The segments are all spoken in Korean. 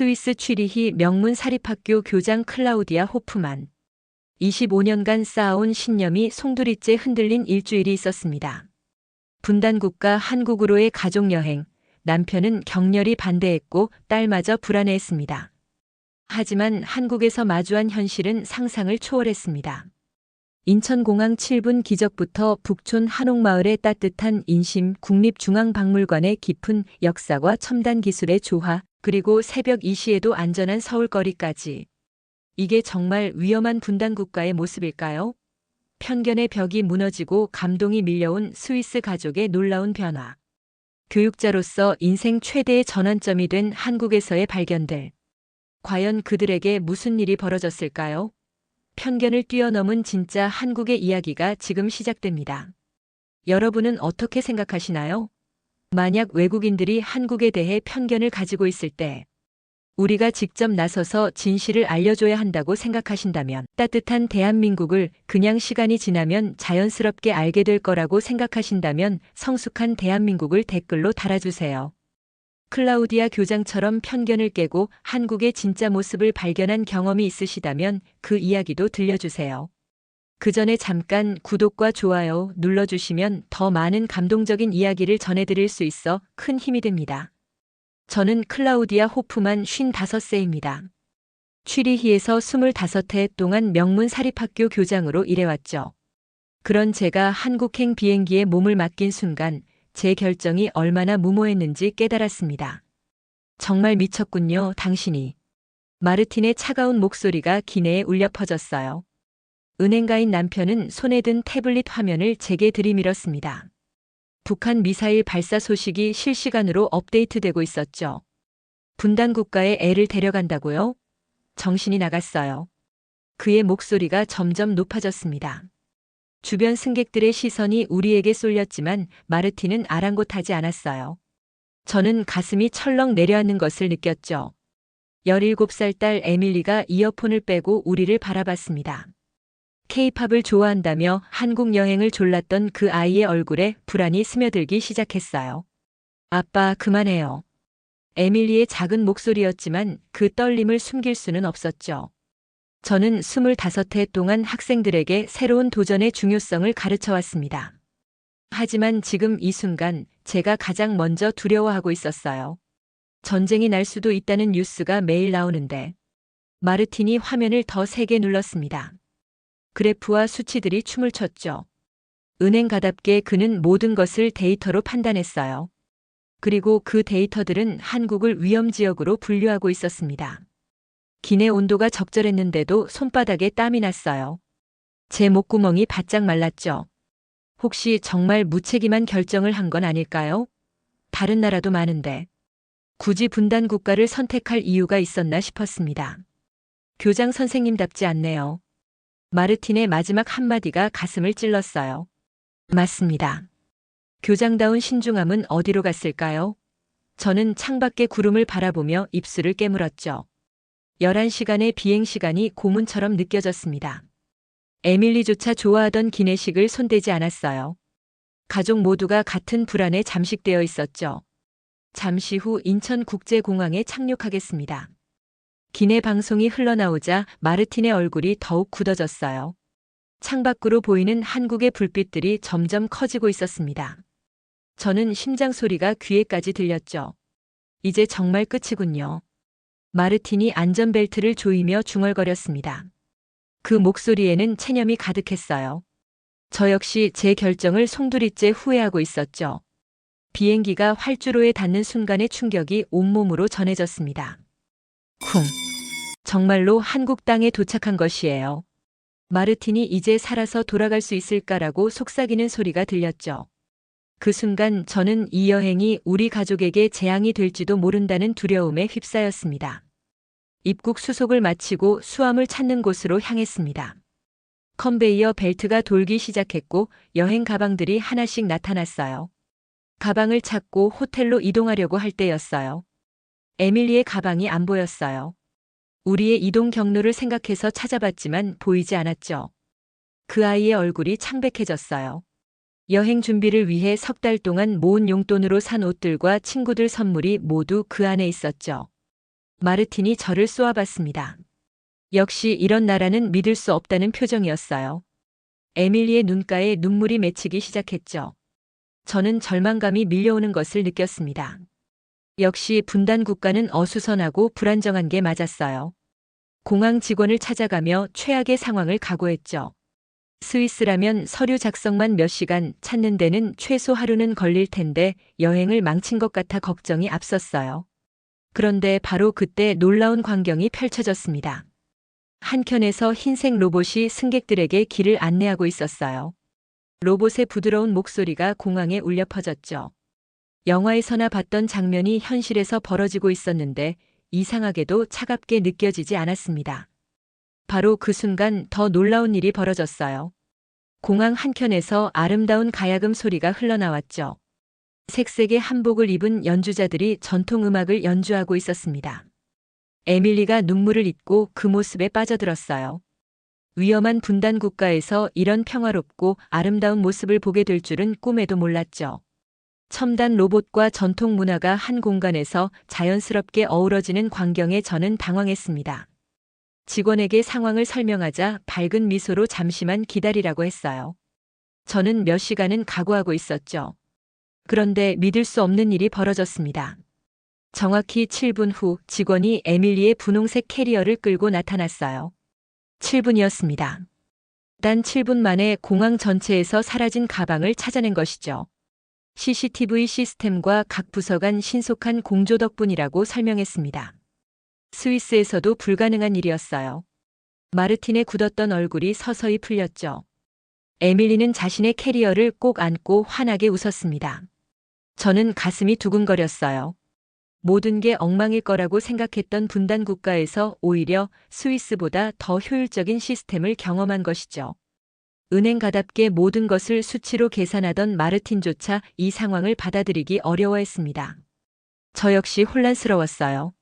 스위스 취리히 명문 사립학교 교장 클라우디아 호프만. 25년간 쌓아온 신념이 송두리째 흔들린 일주일이 있었습니다. 분단국가 한국으로의 가족여행, 남편은 격렬히 반대했고 딸마저 불안해했습니다. 하지만 한국에서 마주한 현실은 상상을 초월했습니다. 인천공항 7분 기적부터 북촌 한옥마을의 따뜻한 인심 국립중앙박물관의 깊은 역사와 첨단 기술의 조화, 그리고 새벽 2시에도 안전한 서울거리까지. 이게 정말 위험한 분단 국가의 모습일까요? 편견의 벽이 무너지고 감동이 밀려온 스위스 가족의 놀라운 변화. 교육자로서 인생 최대의 전환점이 된 한국에서의 발견들. 과연 그들에게 무슨 일이 벌어졌을까요? 편견을 뛰어넘은 진짜 한국의 이야기가 지금 시작됩니다. 여러분은 어떻게 생각하시나요? 만약 외국인들이 한국에 대해 편견을 가지고 있을 때 우리가 직접 나서서 진실을 알려줘야 한다고 생각하신다면 따뜻한 대한민국을 그냥 시간이 지나면 자연스럽게 알게 될 거라고 생각하신다면 성숙한 대한민국을 댓글로 달아주세요. 클라우디아 교장처럼 편견을 깨고 한국의 진짜 모습을 발견한 경험이 있으시다면 그 이야기도 들려주세요. 그 전에 잠깐 구독과 좋아요 눌러주시면 더 많은 감동적인 이야기를 전해드릴 수 있어 큰 힘이 됩니다. 저는 클라우디아 호프만 55세입니다. 취리히에서 25해 동안 명문 사립학교 교장으로 일해왔죠. 그런 제가 한국행 비행기에 몸을 맡긴 순간 제 결정이 얼마나 무모했는지 깨달았습니다. 정말 미쳤군요, 당신이. 마르틴의 차가운 목소리가 기내에 울려 퍼졌어요. 은행가인 남편은 손에 든 태블릿 화면을 제게 들이밀었습니다. 북한 미사일 발사 소식이 실시간으로 업데이트되고 있었죠. 분단 국가에 애를 데려간다고요? 정신이 나갔어요. 그의 목소리가 점점 높아졌습니다. 주변 승객들의 시선이 우리에게 쏠렸지만 마르틴은 아랑곳하지 않았어요. 저는 가슴이 철렁 내려앉는 것을 느꼈죠. 17살 딸 에밀리가 이어폰을 빼고 우리를 바라봤습니다. 케이팝을 좋아한다며 한국 여행을 졸랐던 그 아이의 얼굴에 불안이 스며들기 시작했어요. 아빠, 그만해요. 에밀리의 작은 목소리였지만 그 떨림을 숨길 수는 없었죠. 저는 25해 동안 학생들에게 새로운 도전의 중요성을 가르쳐 왔습니다. 하지만 지금 이 순간 제가 가장 먼저 두려워하고 있었어요. 전쟁이 날 수도 있다는 뉴스가 매일 나오는데 마르틴이 화면을 더 세게 눌렀습니다. 그래프와 수치들이 춤을 췄죠. 은행가답게 그는 모든 것을 데이터로 판단했어요. 그리고 그 데이터들은 한국을 위험지역으로 분류하고 있었습니다. 기내 온도가 적절했는데도 손바닥에 땀이 났어요. 제 목구멍이 바짝 말랐죠. 혹시 정말 무책임한 결정을 한 건 아닐까요? 다른 나라도 많은데. 굳이 분단 국가를 선택할 이유가 있었나 싶었습니다. 교장 선생님답지 않네요. 마르틴의 마지막 한마디가 가슴을 찔렀어요. 맞습니다. 교장다운 신중함은 어디로 갔을까요? 저는 창밖의 구름을 바라보며 입술을 깨물었죠. 11시간의 비행시간이 고문처럼 느껴졌습니다. 에밀리조차 좋아하던 기내식을 손대지 않았어요. 가족 모두가 같은 불안에 잠식되어 있었죠. 잠시 후 인천국제공항에 착륙하겠습니다. 기내 방송이 흘러나오자 마르틴의 얼굴이 더욱 굳어졌어요. 창밖으로 보이는 한국의 불빛들이 점점 커지고 있었습니다. 저는 심장 소리가 귀에까지 들렸죠. 이제 정말 끝이군요. 마르틴이 안전벨트를 조이며 중얼거렸습니다. 그 목소리에는 체념이 가득했어요. 저 역시 제 결정을 송두리째 후회하고 있었죠. 비행기가 활주로에 닿는 순간의 충격이 온몸으로 전해졌습니다. 쿵. 정말로 한국 땅에 도착한 것이에요. 마르틴이 이제 살아서 돌아갈 수 있을까라고 속삭이는 소리가 들렸죠. 그 순간 저는 이 여행이 우리 가족에게 재앙이 될지도 모른다는 두려움에 휩싸였습니다. 입국 수속을 마치고 수함을 찾는 곳으로 향했습니다. 컨베이어 벨트가 돌기 시작했고 여행 가방들이 하나씩 나타났어요. 가방을 찾고 호텔로 이동하려고 할 때였어요. 에밀리의 가방이 안 보였어요. 우리의 이동 경로를 생각해서 찾아봤지만 보이지 않았죠. 그 아이의 얼굴이 창백해졌어요. 여행 준비를 위해 석 달 동안 모은 용돈으로 산 옷들과 친구들 선물이 모두 그 안에 있었죠. 마르틴이 저를 쏘아봤습니다. 역시 이런 나라는 믿을 수 없다는 표정이었어요. 에밀리의 눈가에 눈물이 맺히기 시작했죠. 저는 절망감이 밀려오는 것을 느꼈습니다. 역시 분단 국가는 어수선하고 불안정한 게 맞았어요. 공항 직원을 찾아가며 최악의 상황을 각오했죠. 스위스라면 서류 작성만 몇 시간 찾는 데는 최소 하루는 걸릴 텐데 여행을 망친 것 같아 걱정이 앞섰어요. 그런데 바로 그때 놀라운 광경이 펼쳐졌습니다. 한켠에서 흰색 로봇이 승객들에게 길을 안내하고 있었어요. 로봇의 부드러운 목소리가 공항에 울려 퍼졌죠. 영화에서나 봤던 장면이 현실에서 벌어지고 있었는데 이상하게도 차갑게 느껴지지 않았습니다. 바로 그 순간 더 놀라운 일이 벌어졌어요. 공항 한켠에서 아름다운 가야금 소리가 흘러나왔죠. 색색의 한복을 입은 연주자들이 전통 음악을 연주하고 있었습니다. 에밀리가 눈물을 잇고 그 모습에 빠져들었어요. 위험한 분단 국가에서 이런 평화롭고 아름다운 모습을 보게 될 줄은 꿈에도 몰랐죠. 첨단 로봇과 전통 문화가 한 공간에서 자연스럽게 어우러지는 광경에 저는 당황했습니다. 직원에게 상황을 설명하자 밝은 미소로 잠시만 기다리라고 했어요. 저는 몇 시간은 각오하고 있었죠. 그런데 믿을 수 없는 일이 벌어졌습니다. 정확히 7분 후 직원이 에밀리의 분홍색 캐리어를 끌고 나타났어요. 7분이었습니다. 단 7분 만에 공항 전체에서 사라진 가방을 찾아낸 것이죠. CCTV 시스템과 각 부서 간 신속한 공조 덕분이라고 설명했습니다. 스위스에서도 불가능한 일이었어요. 마르틴의 굳었던 얼굴이 서서히 풀렸죠. 에밀리는 자신의 캐리어를 꼭 안고 환하게 웃었습니다. 저는 가슴이 두근거렸어요. 모든 게 엉망일 거라고 생각했던 분단 국가에서 오히려 스위스보다 더 효율적인 시스템을 경험한 것이죠. 은행가답게 모든 것을 수치로 계산하던 마르틴조차 이 상황을 받아들이기 어려워했습니다. 저 역시 혼란스러웠어요.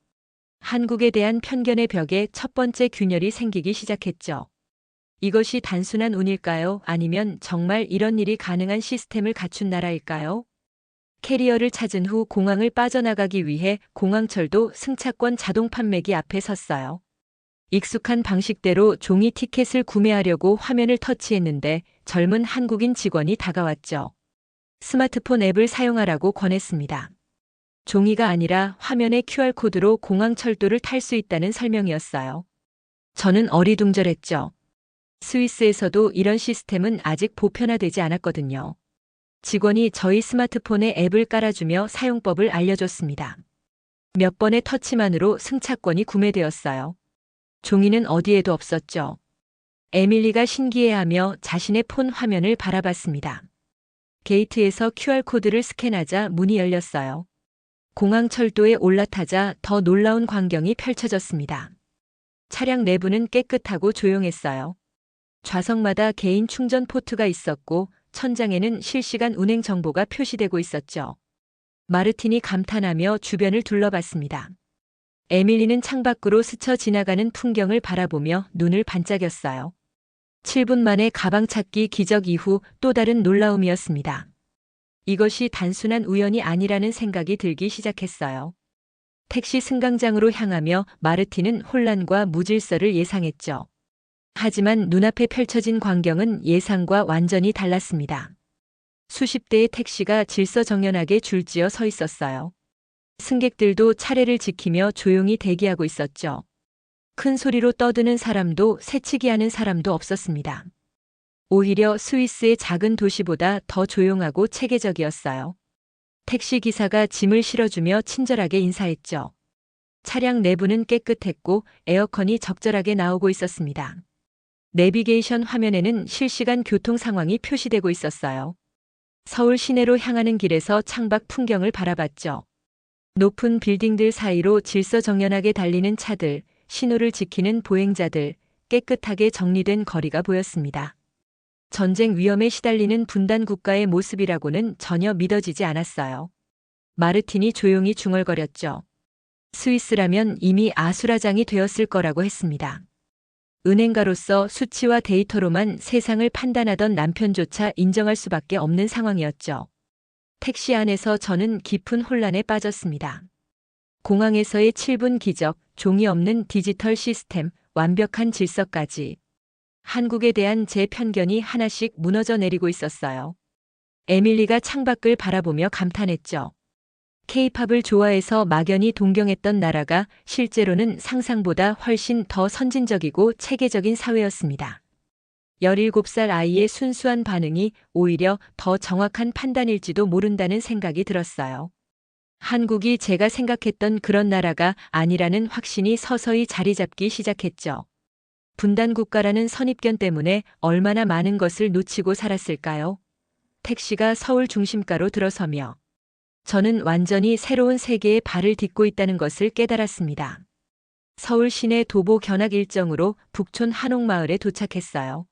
한국에 대한 편견의 벽에 첫 번째 균열이 생기기 시작했죠. 이것이 단순한 운일까요? 아니면 정말 이런 일이 가능한 시스템을 갖춘 나라일까요? 캐리어를 찾은 후 공항을 빠져나가기 위해 공항철도 승차권 자동 판매기 앞에 섰어요. 익숙한 방식대로 종이 티켓을 구매하려고 화면을 터치했는데 젊은 한국인 직원이 다가왔죠. 스마트폰 앱을 사용하라고 권했습니다. 종이가 아니라 화면의 QR코드로 공항 철도를 탈 수 있다는 설명이었어요. 저는 어리둥절했죠. 스위스에서도 이런 시스템은 아직 보편화되지 않았거든요. 직원이 저희 스마트폰에 앱을 깔아주며 사용법을 알려줬습니다. 몇 번의 터치만으로 승차권이 구매되었어요. 종이는 어디에도 없었죠. 에밀리가 신기해하며 자신의 폰 화면을 바라봤습니다. 게이트에서 QR코드를 스캔하자 문이 열렸어요. 공항 철도에 올라타자 더 놀라운 광경이 펼쳐졌습니다. 차량 내부는 깨끗하고 조용했어요. 좌석마다 개인 충전 포트가 있었고 천장에는 실시간 운행 정보가 표시되고 있었죠. 마르틴이 감탄하며 주변을 둘러봤습니다. 에밀리는 창밖으로 스쳐 지나가는 풍경을 바라보며 눈을 반짝였어요. 7분 만에 가방 찾기 기적 이후 또 다른 놀라움이었습니다. 이것이 단순한 우연이 아니라는 생각이 들기 시작했어요. 택시 승강장으로 향하며 마르틴은 혼란과 무질서를 예상했죠. 하지만 눈앞에 펼쳐진 광경은 예상과 완전히 달랐습니다. 수십 대의 택시가 질서정연하게 줄지어 서 있었어요. 승객들도 차례를 지키며 조용히 대기하고 있었죠. 큰 소리로 떠드는 사람도 새치기 하는 사람도 없었습니다. 오히려 스위스의 작은 도시보다 더 조용하고 체계적이었어요. 택시 기사가 짐을 실어주며 친절하게 인사했죠. 차량 내부는 깨끗했고 에어컨이 적절하게 나오고 있었습니다. 내비게이션 화면에는 실시간 교통 상황이 표시되고 있었어요. 서울 시내로 향하는 길에서 창밖 풍경을 바라봤죠. 높은 빌딩들 사이로 질서정연하게 달리는 차들, 신호를 지키는 보행자들, 깨끗하게 정리된 거리가 보였습니다. 전쟁 위험에 시달리는 분단 국가의 모습이라고는 전혀 믿어지지 않았어요. 마르틴이 조용히 중얼거렸죠. 스위스라면 이미 아수라장이 되었을 거라고 했습니다. 은행가로서 수치와 데이터로만 세상을 판단하던 남편조차 인정할 수밖에 없는 상황이었죠. 택시 안에서 저는 깊은 혼란에 빠졌습니다. 공항에서의 7분 기적, 종이 없는 디지털 시스템, 완벽한 질서까지. 한국에 대한 제 편견이 하나씩 무너져 내리고 있었어요. 에밀리가 창밖을 바라보며 감탄했죠. 케이팝을 좋아해서 막연히 동경했던 나라가 실제로는 상상보다 훨씬 더 선진적이고 체계적인 사회였습니다. 17살 아이의 순수한 반응이 오히려 더 정확한 판단일지도 모른다는 생각이 들었어요. 한국이 제가 생각했던 그런 나라가 아니라는 확신이 서서히 자리 잡기 시작했죠. 분단 국가라는 선입견 때문에 얼마나 많은 것을 놓치고 살았을까요? 택시가 서울 중심가로 들어서며 저는 완전히 새로운 세계에 발을 딛고 있다는 것을 깨달았습니다. 서울 시내 도보 견학 일정으로 북촌 한옥마을에 도착했어요.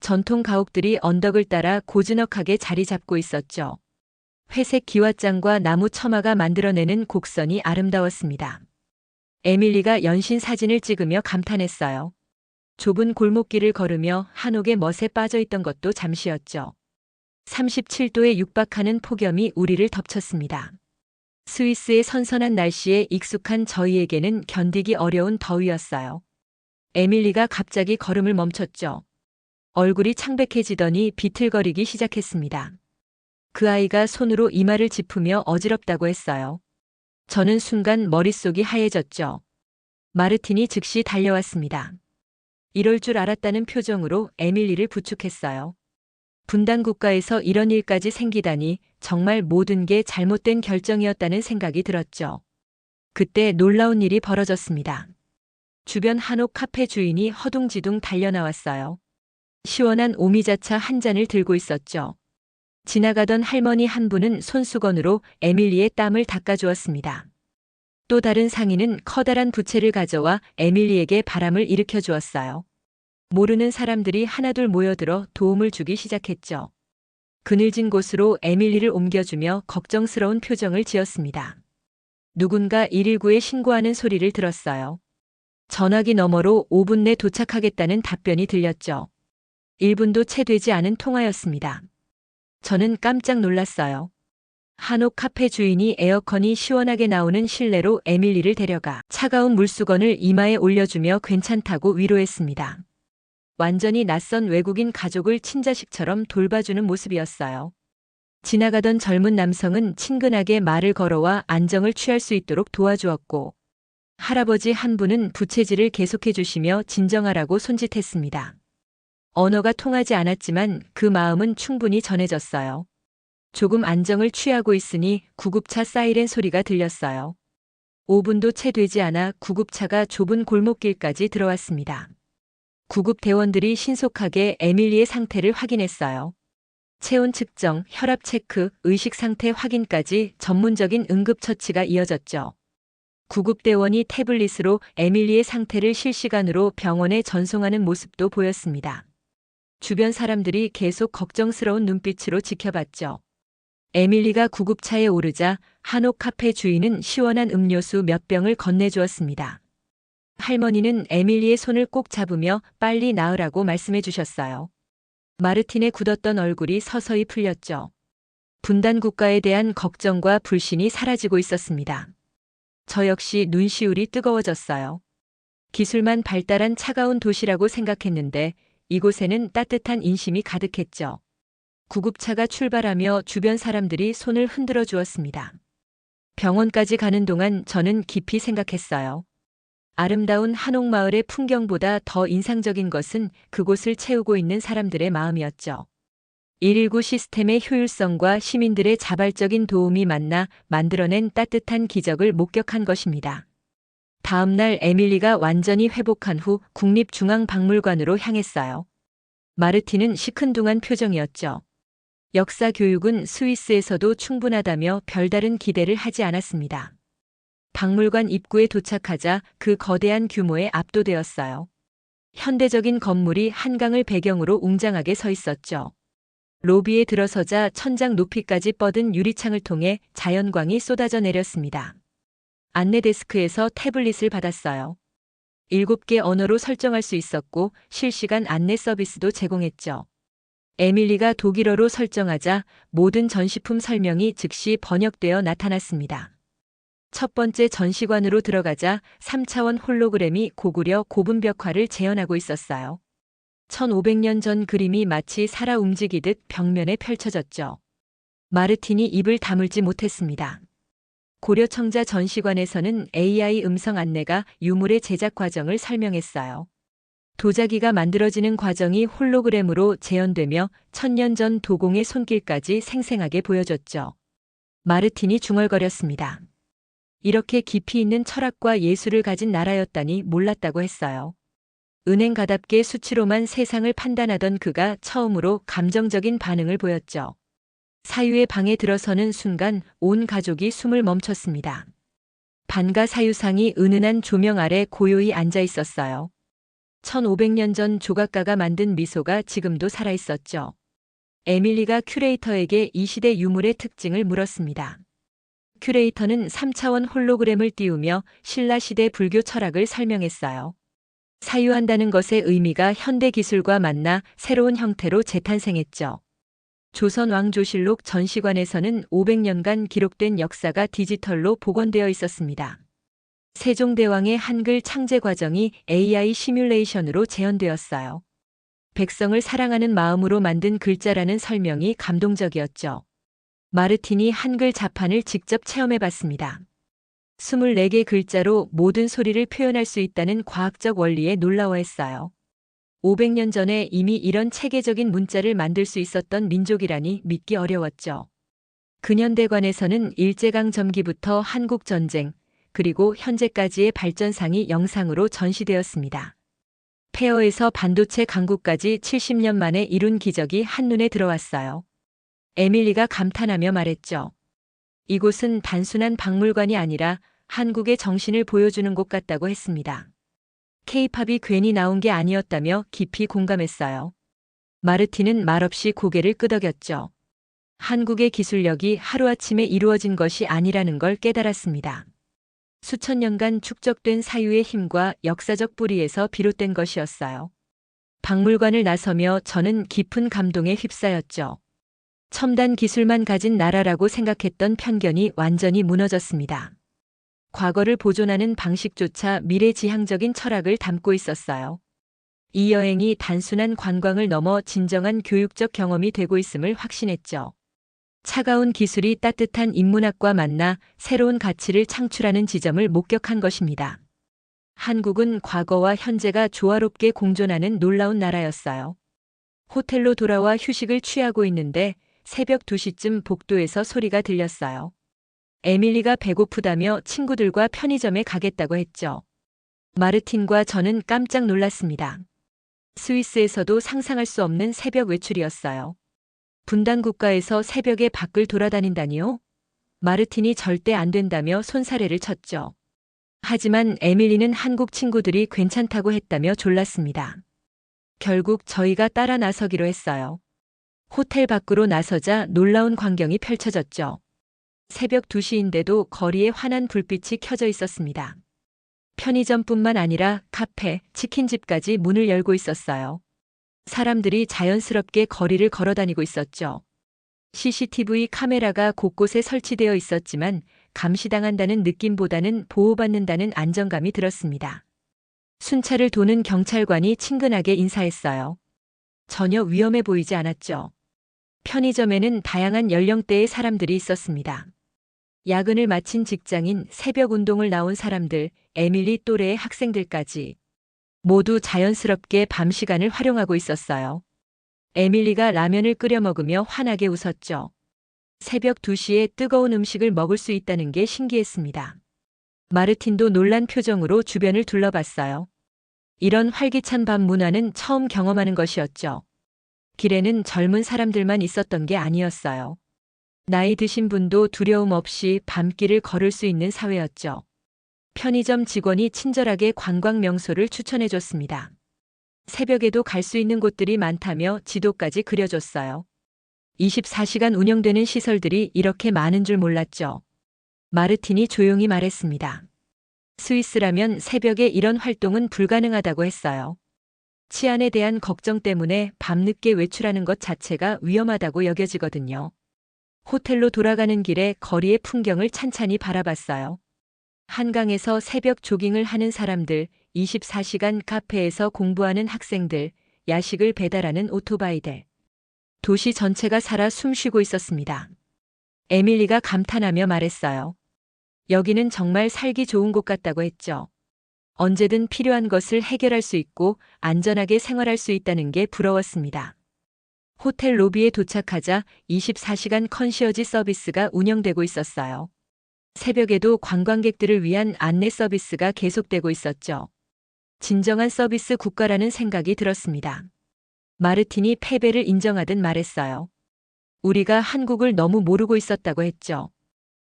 전통 가옥들이 언덕을 따라 고즈넉하게 자리 잡고 있었죠. 회색 기와장과 나무 처마가 만들어내는 곡선이 아름다웠습니다. 에밀리가 연신 사진을 찍으며 감탄했어요. 좁은 골목길을 걸으며 한옥의 멋에 빠져 있던 것도 잠시였죠. 37도에 육박하는 폭염이 우리를 덮쳤습니다. 스위스의 선선한 날씨에 익숙한 저희에게는 견디기 어려운 더위였어요. 에밀리가 갑자기 걸음을 멈췄죠. 얼굴이 창백해지더니 비틀거리기 시작했습니다. 그 아이가 손으로 이마를 짚으며 어지럽다고 했어요. 저는 순간 머릿속이 하얘졌죠. 마르틴이 즉시 달려왔습니다. 이럴 줄 알았다는 표정으로 에밀리를 부축했어요. 분단 국가에서 이런 일까지 생기다니 정말 모든 게 잘못된 결정이었다는 생각이 들었죠. 그때 놀라운 일이 벌어졌습니다. 주변 한옥 카페 주인이 허둥지둥 달려나왔어요. 시원한 오미자차 한 잔을 들고 있었죠. 지나가던 할머니 한 분은 손수건으로 에밀리의 땀을 닦아주었습니다. 또 다른 상인은 커다란 부채를 가져와 에밀리에게 바람을 일으켜 주었어요. 모르는 사람들이 하나둘 모여들어 도움을 주기 시작했죠. 그늘진 곳으로 에밀리를 옮겨주며 걱정스러운 표정을 지었습니다. 누군가 119에 신고하는 소리를 들었어요. 전화기 너머로 5분 내 도착하겠다는 답변이 들렸죠. 1분도 채 되지 않은 통화였습니다. 저는 깜짝 놀랐어요. 한옥 카페 주인이 에어컨이 시원하게 나오는 실내로 에밀리를 데려가 차가운 물수건을 이마에 올려주며 괜찮다고 위로했습니다. 완전히 낯선 외국인 가족을 친자식처럼 돌봐주는 모습이었어요. 지나가던 젊은 남성은 친근하게 말을 걸어와 안정을 취할 수 있도록 도와주었고, 할아버지 한 분은 부채질을 계속해 주시며 진정하라고 손짓했습니다. 언어가 통하지 않았지만 그 마음은 충분히 전해졌어요. 조금 안정을 취하고 있으니 구급차 사이렌 소리가 들렸어요. 5분도 채 되지 않아 구급차가 좁은 골목길까지 들어왔습니다. 구급 대원들이 신속하게 에밀리의 상태를 확인했어요. 체온 측정, 혈압 체크, 의식 상태 확인까지 전문적인 응급처치가 이어졌죠. 구급대원이 태블릿으로 에밀리의 상태를 실시간으로 병원에 전송하는 모습도 보였습니다. 주변 사람들이 계속 걱정스러운 눈빛으로 지켜봤죠. 에밀리가 구급차에 오르자 한옥 카페 주인은 시원한 음료수 몇 병을 건네주었습니다. 할머니는 에밀리의 손을 꼭 잡으며 빨리 나으라고 말씀해 주셨어요. 마르틴의 굳었던 얼굴이 서서히 풀렸죠. 분단 국가에 대한 걱정과 불신이 사라지고 있었습니다. 저 역시 눈시울이 뜨거워졌어요. 기술만 발달한 차가운 도시라고 생각했는데 이곳에는 따뜻한 인심이 가득했죠. 구급차가 출발하며 주변 사람들이 손을 흔들어 주었습니다. 병원까지 가는 동안 저는 깊이 생각했어요. 아름다운 한옥마을의 풍경보다 더 인상적인 것은 그곳을 채우고 있는 사람들의 마음이었죠. 119 시스템의 효율성과 시민들의 자발적인 도움이 만나 만들어낸 따뜻한 기적을 목격한 것입니다. 다음 날 에밀리가 완전히 회복한 후 국립중앙박물관으로 향했어요. 마르틴은 시큰둥한 표정이었죠. 역사 교육은 스위스에서도 충분하다며 별다른 기대를 하지 않았습니다. 박물관 입구에 도착하자 그 거대한 규모에 압도되었어요. 현대적인 건물이 한강을 배경으로 웅장하게 서 있었죠. 로비에 들어서자 천장 높이까지 뻗은 유리창을 통해 자연광이 쏟아져 내렸습니다. 안내 데스크에서 태블릿을 받았어요. 7개 언어로 설정할 수 있었고 실시간 안내 서비스도 제공했죠. 에밀리가 독일어로 설정하자 모든 전시품 설명이 즉시 번역되어 나타났습니다. 첫 번째 전시관으로 들어가자 3차원 홀로그램이 고구려 고분벽화를 재현하고 있었어요. 1500년 전 그림이 마치 살아 움직이듯 벽면에 펼쳐졌죠. 마르틴이 입을 다물지 못했습니다. 고려청자 전시관에서는 AI 음성 안내가 유물의 제작 과정을 설명했어요. 도자기가 만들어지는 과정이 홀로그램으로 재현되며 천년 전 도공의 손길까지 생생하게 보여줬죠. 마르틴이 중얼거렸습니다. 이렇게 깊이 있는 철학과 예술을 가진 나라였다니 몰랐다고 했어요. 은행가답게 수치로만 세상을 판단하던 그가 처음으로 감정적인 반응을 보였죠. 사유의 방에 들어서는 순간 온 가족이 숨을 멈췄습니다. 반가 사유상이 은은한 조명 아래 고요히 앉아 있었어요. 1500년 전 조각가가 만든 미소가 지금도 살아 있었죠. 에밀리가 큐레이터에게 이 시대 유물의 특징을 물었습니다. 큐레이터는 3차원 홀로그램을 띄우며 신라시대 불교 철학을 설명했어요. 사유한다는 것의 의미가 현대 기술과 만나 새로운 형태로 재탄생했죠. 조선 왕조실록 전시관에서는 500년간 기록된 역사가 디지털로 복원되어 있었습니다. 세종대왕의 한글 창제 과정이 AI 시뮬레이션으로 재현되었어요. 백성을 사랑하는 마음으로 만든 글자라는 설명이 감동적이었죠. 마르틴이 한글 자판을 직접 체험해 봤습니다. 24개 글자로 모든 소리를 표현할 수 있다는 과학적 원리에 놀라워했어요. 500년 전에 이미 이런 체계적인 문자를 만들 수 있었던 민족이라니 믿기 어려웠죠. 근현대관에서는 일제강 점기부터 한국 전쟁, 그리고 현재까지의 발전상이 영상으로 전시되었습니다. 폐허에서 반도체 강국까지 70년 만에 이룬 기적이 한눈에 들어왔어요. 에밀리가 감탄하며 말했죠. 이곳은 단순한 박물관이 아니라 한국의 정신을 보여주는 곳 같다고 했습니다. 케이팝이 괜히 나온 게 아니었다며 깊이 공감했어요. 마르틴은 말없이 고개를 끄덕였죠. 한국의 기술력이 하루아침에 이루어진 것이 아니라는 걸 깨달았습니다. 수천 년간 축적된 사유의 힘과 역사적 뿌리에서 비롯된 것이었어요. 박물관을 나서며 저는 깊은 감동에 휩싸였죠. 첨단 기술만 가진 나라라고 생각했던 편견이 완전히 무너졌습니다. 과거를 보존하는 방식조차 미래지향적인 철학을 담고 있었어요. 이 여행이 단순한 관광을 넘어 진정한 교육적 경험이 되고 있음을 확신했죠. 차가운 기술이 따뜻한 인문학과 만나 새로운 가치를 창출하는 지점을 목격한 것입니다. 한국은 과거와 현재가 조화롭게 공존하는 놀라운 나라였어요. 호텔로 돌아와 휴식을 취하고 있는데 새벽 2시쯤 복도에서 소리가 들렸어요. 에밀리가 배고프다며 친구들과 편의점에 가겠다고 했죠. 마르틴과 저는 깜짝 놀랐습니다. 스위스에서도 상상할 수 없는 새벽 외출이었어요. 분단 국가에서 새벽에 밖을 돌아다닌다니요? 마르틴이 절대 안 된다며 손사래를 쳤죠. 하지만 에밀리는 한국 친구들이 괜찮다고 했다며 졸랐습니다. 결국 저희가 따라 나서기로 했어요. 호텔 밖으로 나서자 놀라운 광경이 펼쳐졌죠. 새벽 2시인데도 거리에 환한 불빛이 켜져 있었습니다. 편의점뿐만 아니라 카페, 치킨집까지 문을 열고 있었어요. 사람들이 자연스럽게 거리를 걸어 다니고 있었죠. CCTV 카메라가 곳곳에 설치되어 있었지만 감시당한다는 느낌보다는 보호받는다는 안정감이 들었습니다. 순찰을 도는 경찰관이 친근하게 인사했어요. 전혀 위험해 보이지 않았죠. 편의점에는 다양한 연령대의 사람들이 있었습니다. 야근을 마친 직장인, 새벽 운동을 나온 사람들, 에밀리 또래의 학생들까지 모두 자연스럽게 밤 시간을 활용하고 있었어요. 에밀리가 라면을 끓여 먹으며 환하게 웃었죠. 새벽 2시에 뜨거운 음식을 먹을 수 있다는 게 신기했습니다. 마르틴도 놀란 표정으로 주변을 둘러봤어요. 이런 활기찬 밤 문화는 처음 경험하는 것이었죠. 길에는 젊은 사람들만 있었던 게 아니었어요. 나이 드신 분도 두려움 없이 밤길을 걸을 수 있는 사회였죠. 편의점 직원이 친절하게 관광 명소를 추천해 줬습니다. 새벽에도 갈 수 있는 곳들이 많다며 지도까지 그려줬어요. 24시간 운영되는 시설들이 이렇게 많은 줄 몰랐죠. 마르틴이 조용히 말했습니다. 스위스라면 새벽에 이런 활동은 불가능하다고 했어요. 치안에 대한 걱정 때문에 밤늦게 외출하는 것 자체가 위험하다고 여겨지거든요. 호텔로 돌아가는 길에 거리의 풍경을 찬찬히 바라봤어요. 한강에서 새벽 조깅을 하는 사람들, 24시간 카페에서 공부하는 학생들, 야식을 배달하는 오토바이들. 도시 전체가 살아 숨쉬고 있었습니다. 에밀리가 감탄하며 말했어요. 여기는 정말 살기 좋은 곳 같다고 했죠. 언제든 필요한 것을 해결할 수 있고 안전하게 생활할 수 있다는 게 부러웠습니다. 호텔 로비에 도착하자 24시간 컨시어지 서비스가 운영되고 있었어요. 새벽에도 관광객들을 위한 안내 서비스가 계속되고 있었죠. 진정한 서비스 국가라는 생각이 들었습니다. 마르틴이 패배를 인정하듯 말했어요. 우리가 한국을 너무 모르고 있었다고 했죠.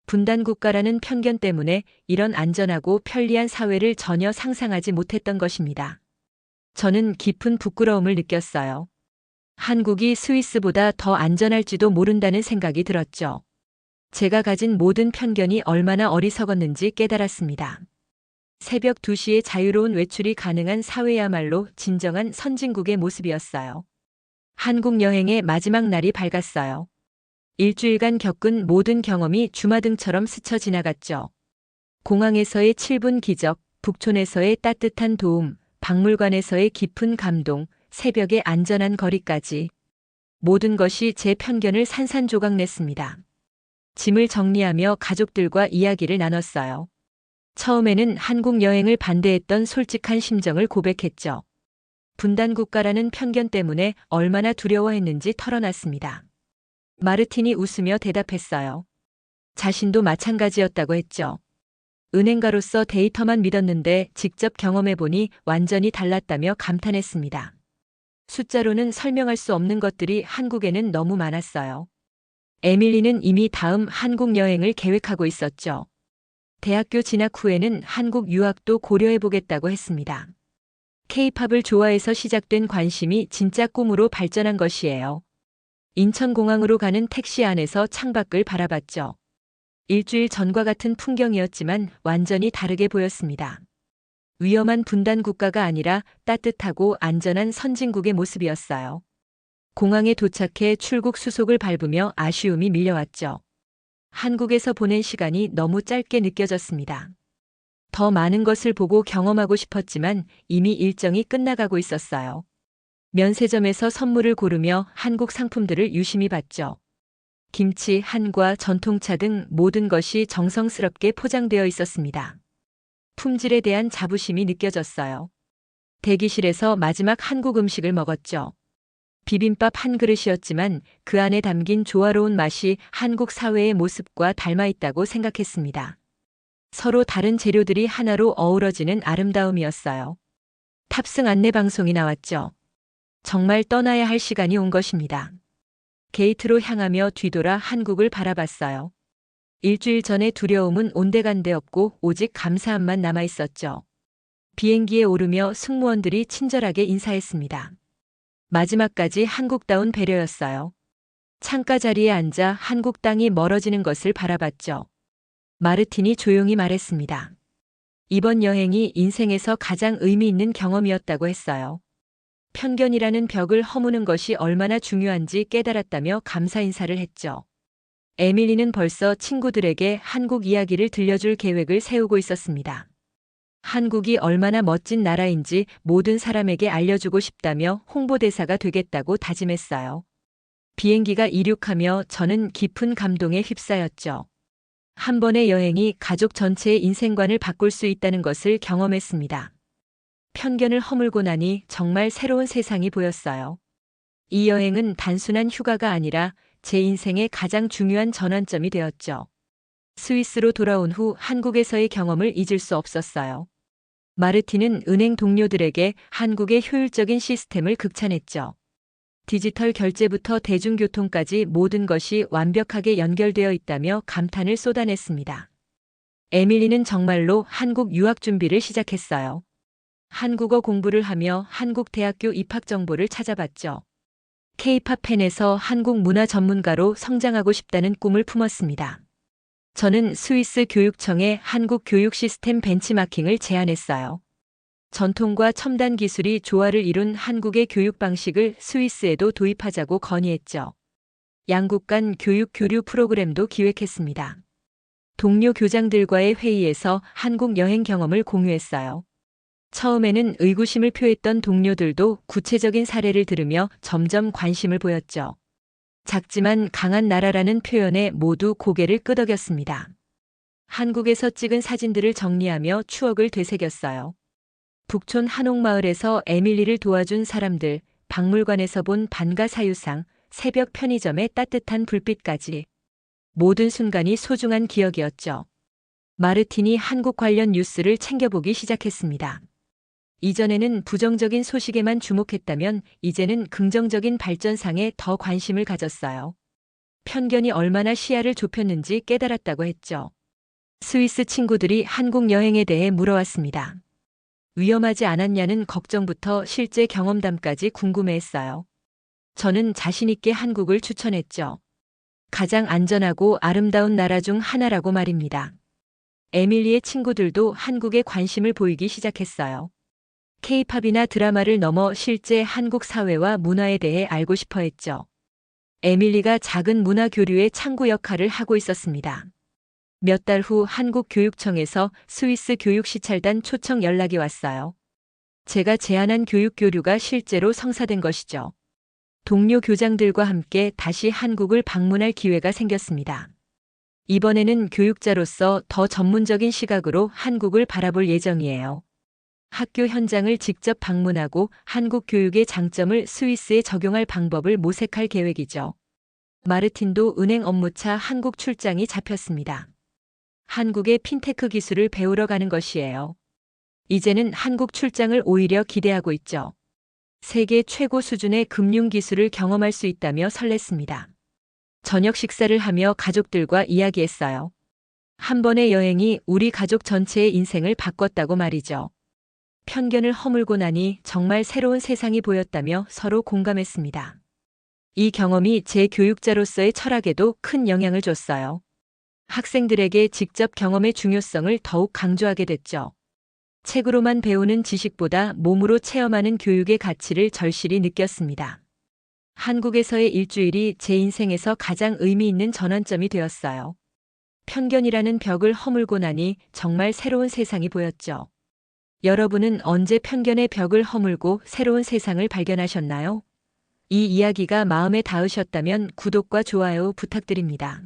분단 국가라는 편견 때문에 이런 안전하고 편리한 사회를 전혀 상상하지 못했던 것입니다. 저는 깊은 부끄러움을 느꼈어요. 한국이 스위스보다 더 안전할지도 모른다는 생각이 들었죠. 제가 가진 모든 편견이 얼마나 어리석었는지 깨달았습니다. 새벽 2시에 자유로운 외출이 가능한 사회야말로 진정한 선진국의 모습이었어요. 한국 여행의 마지막 날이 밝았어요. 일주일간 겪은 모든 경험이 주마등처럼 스쳐 지나갔죠. 공항에서의 7분 기적, 북촌에서의 따뜻한 도움, 박물관에서의 깊은 감동, 새벽의 안전한 거리까지. 모든 것이 제 편견을 산산조각 냈습니다. 짐을 정리하며 가족들과 이야기를 나눴어요. 처음에는 한국 여행을 반대했던 솔직한 심정을 고백했죠. 분단 국가라는 편견 때문에 얼마나 두려워했는지 털어놨습니다. 마르틴이 웃으며 대답했어요. 자신도 마찬가지였다고 했죠. 은행가로서 데이터만 믿었는데 직접 경험해보니 완전히 달랐다며 감탄했습니다. 숫자로는 설명할 수 없는 것들이 한국에는 너무 많았어요. 에밀리는 이미 다음 한국 여행을 계획하고 있었죠. 대학교 진학 후에는 한국 유학도 고려해보겠다고 했습니다. 케이팝을 좋아해서 시작된 관심이 진짜 꿈으로 발전한 것이에요. 인천공항으로 가는 택시 안에서 창밖을 바라봤죠. 일주일 전과 같은 풍경이었지만 완전히 다르게 보였습니다. 위험한 분단 국가가 아니라 따뜻하고 안전한 선진국의 모습이었어요. 공항에 도착해 출국 수속을 밟으며 아쉬움이 밀려왔죠. 한국에서 보낸 시간이 너무 짧게 느껴졌습니다. 더 많은 것을 보고 경험하고 싶었지만 이미 일정이 끝나가고 있었어요. 면세점에서 선물을 고르며 한국 상품들을 유심히 봤죠. 김치, 한과, 전통차 등 모든 것이 정성스럽게 포장되어 있었습니다. 품질에 대한 자부심이 느껴졌어요. 대기실에서 마지막 한국 음식을 먹었죠. 비빔밥 한 그릇이었지만 그 안에 담긴 조화로운 맛이 한국 사회의 모습과 닮아 있다고 생각했습니다. 서로 다른 재료들이 하나로 어우러지는 아름다움이었어요. 탑승 안내 방송이 나왔죠. 정말 떠나야 할 시간이 온 것입니다. 게이트로 향하며 뒤돌아 한국을 바라봤어요. 일주일 전의 두려움은 온데간데 없고 오직 감사함만 남아 있었죠. 비행기에 오르며 승무원들이 친절하게 인사했습니다. 마지막까지 한국다운 배려였어요. 창가 자리에 앉아 한국 땅이 멀어지는 것을 바라봤죠. 마르틴이 조용히 말했습니다. 이번 여행이 인생에서 가장 의미 있는 경험이었다고 했어요. 편견이라는 벽을 허무는 것이 얼마나 중요한지 깨달았다며 감사 인사를 했죠. 에밀리는 벌써 친구들에게 한국 이야기를 들려줄 계획을 세우고 있었습니다. 한국이 얼마나 멋진 나라인지 모든 사람에게 알려주고 싶다며 홍보대사가 되겠다고 다짐했어요. 비행기가 이륙하며 저는 깊은 감동에 휩싸였죠. 한 번의 여행이 가족 전체의 인생관을 바꿀 수 있다는 것을 경험했습니다. 편견을 허물고 나니 정말 새로운 세상이 보였어요. 이 여행은 단순한 휴가가 아니라 제 인생의 가장 중요한 전환점이 되었죠. 스위스로 돌아온 후 한국에서의 경험을 잊을 수 없었어요. 마르틴은 은행 동료들에게 한국의 효율적인 시스템을 극찬했죠. 디지털 결제부터 대중교통까지 모든 것이 완벽하게 연결되어 있다며 감탄을 쏟아냈습니다. 에밀리는 정말로 한국 유학 준비를 시작했어요. 한국어 공부를 하며 한국 대학교 입학 정보를 찾아봤죠. K-팝 팬에서 한국 문화 전문가로 성장하고 싶다는 꿈을 품었습니다. 저는 스위스 교육청에 한국 교육 시스템 벤치마킹을 제안했어요. 전통과 첨단 기술이 조화를 이룬 한국의 교육 방식을 스위스에도 도입하자고 건의했죠. 양국 간 교육 교류 프로그램도 기획했습니다. 동료 교장들과의 회의에서 한국 여행 경험을 공유했어요. 처음에는 의구심을 표했던 동료들도 구체적인 사례를 들으며 점점 관심을 보였죠. 작지만 강한 나라라는 표현에 모두 고개를 끄덕였습니다. 한국에서 찍은 사진들을 정리하며 추억을 되새겼어요. 북촌 한옥마을에서 에밀리를 도와준 사람들, 박물관에서 본 반가 사유상, 새벽 편의점의 따뜻한 불빛까지. 모든 순간이 소중한 기억이었죠. 마르틴이 한국 관련 뉴스를 챙겨보기 시작했습니다. 이전에는 부정적인 소식에만 주목했다면 이제는 긍정적인 발전상에 더 관심을 가졌어요. 편견이 얼마나 시야를 좁혔는지 깨달았다고 했죠. 스위스 친구들이 한국 여행에 대해 물어왔습니다. 위험하지 않았냐는 걱정부터 실제 경험담까지 궁금해했어요. 저는 자신있게 한국을 추천했죠. 가장 안전하고 아름다운 나라 중 하나라고 말입니다. 에밀리의 친구들도 한국에 관심을 보이기 시작했어요. 케이팝이나 드라마를 넘어 실제 한국 사회와 문화에 대해 알고 싶어 했죠. 에밀리가 작은 문화 교류의 창구 역할을 하고 있었습니다. 몇 달 후 한국교육청에서 스위스 교육시찰단 초청 연락이 왔어요. 제가 제안한 교육 교류가 실제로 성사된 것이죠. 동료 교장들과 함께 다시 한국을 방문할 기회가 생겼습니다. 이번에는 교육자로서 더 전문적인 시각으로 한국을 바라볼 예정이에요. 학교 현장을 직접 방문하고 한국 교육의 장점을 스위스에 적용할 방법을 모색할 계획이죠. 마르틴도 은행 업무차 한국 출장이 잡혔습니다. 한국의 핀테크 기술을 배우러 가는 것이에요. 이제는 한국 출장을 오히려 기대하고 있죠. 세계 최고 수준의 금융 기술을 경험할 수 있다며 설렜습니다. 저녁 식사를 하며 가족들과 이야기했어요. 한 번의 여행이 우리 가족 전체의 인생을 바꿨다고 말이죠. 편견을 허물고 나니 정말 새로운 세상이 보였다며 서로 공감했습니다. 이 경험이 제 교육자로서의 철학에도 큰 영향을 줬어요. 학생들에게 직접 경험의 중요성을 더욱 강조하게 됐죠. 책으로만 배우는 지식보다 몸으로 체험하는 교육의 가치를 절실히 느꼈습니다. 한국에서의 일주일이 제 인생에서 가장 의미 있는 전환점이 되었어요. 편견이라는 벽을 허물고 나니 정말 새로운 세상이 보였죠. 여러분은 언제 편견의 벽을 허물고 새로운 세상을 발견하셨나요? 이 이야기가 마음에 닿으셨다면 구독과 좋아요 부탁드립니다.